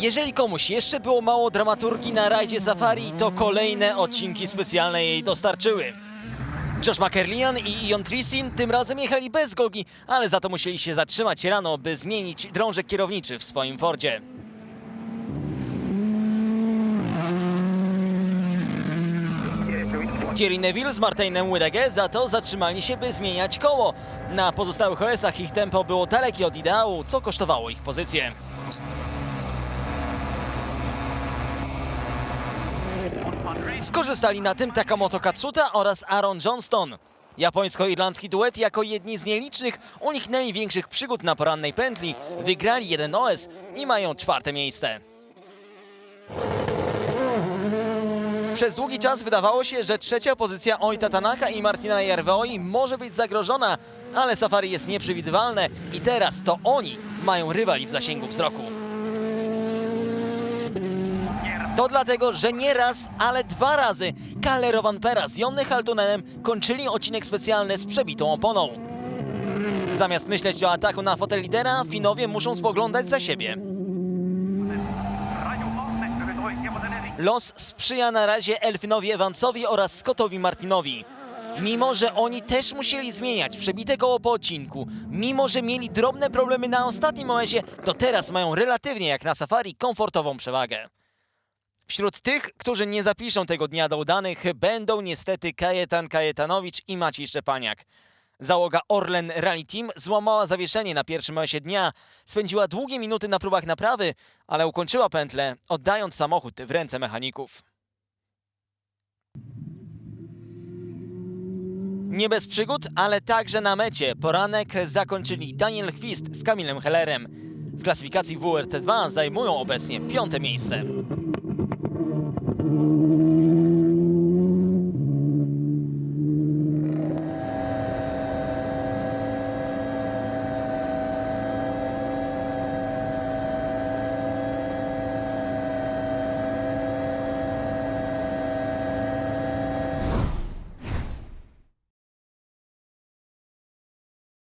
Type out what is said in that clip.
Jeżeli komuś jeszcze było mało dramaturgii na rajdzie Safari, to kolejne odcinki specjalne jej dostarczyły. Josh McErlian i Ion Trisim tym razem jechali bez gogi, ale za to musieli się zatrzymać rano, by zmienić drążek kierowniczy w swoim Fordzie. Thierry Neville z Martinem Wydege za to zatrzymali się, by zmieniać koło. Na pozostałych OS-ach ich tempo było dalekie od ideału, co kosztowało ich pozycję. Skorzystali na tym Takamoto Katsuta oraz Aaron Johnston. Japońsko-irlandzki duet jako jedni z nielicznych uniknęli większych przygód na porannej pętli, wygrali jeden OS i mają czwarte miejsce. Przez długi czas wydawało się, że trzecia pozycja Oita Tanaka i Martina Jarveoi może być zagrożona, ale Safari jest nieprzewidywalne i teraz to oni mają rywali w zasięgu wzroku. To dlatego, że nie raz, ale dwa razy Kalle Rovanpera z Jonny Haltunenem kończyli odcinek specjalny z przebitą oponą. Zamiast myśleć o ataku na fotel lidera, Finowie muszą spoglądać za siebie. Los sprzyja na razie Elfinowi Evansowi oraz Scottowi Martinowi. Mimo, że oni też musieli zmieniać przebite koło po odcinku, mimo, że mieli drobne problemy na ostatnim OS-ie, to teraz mają relatywnie jak na safari komfortową przewagę. Wśród tych, którzy nie zapiszą tego dnia do udanych, będą niestety Kajetan Kajetanowicz i Maciej Szczepaniak. Załoga Orlen Rally Team złamała zawieszenie na pierwszym osie dnia, spędziła długie minuty na próbach naprawy, ale ukończyła pętlę, oddając samochód w ręce mechaników. Nie bez przygód, ale także na mecie poranek zakończyli Daniel Chwist z Kamilem Hellerem. W klasyfikacji WRC2 zajmują obecnie piąte miejsce.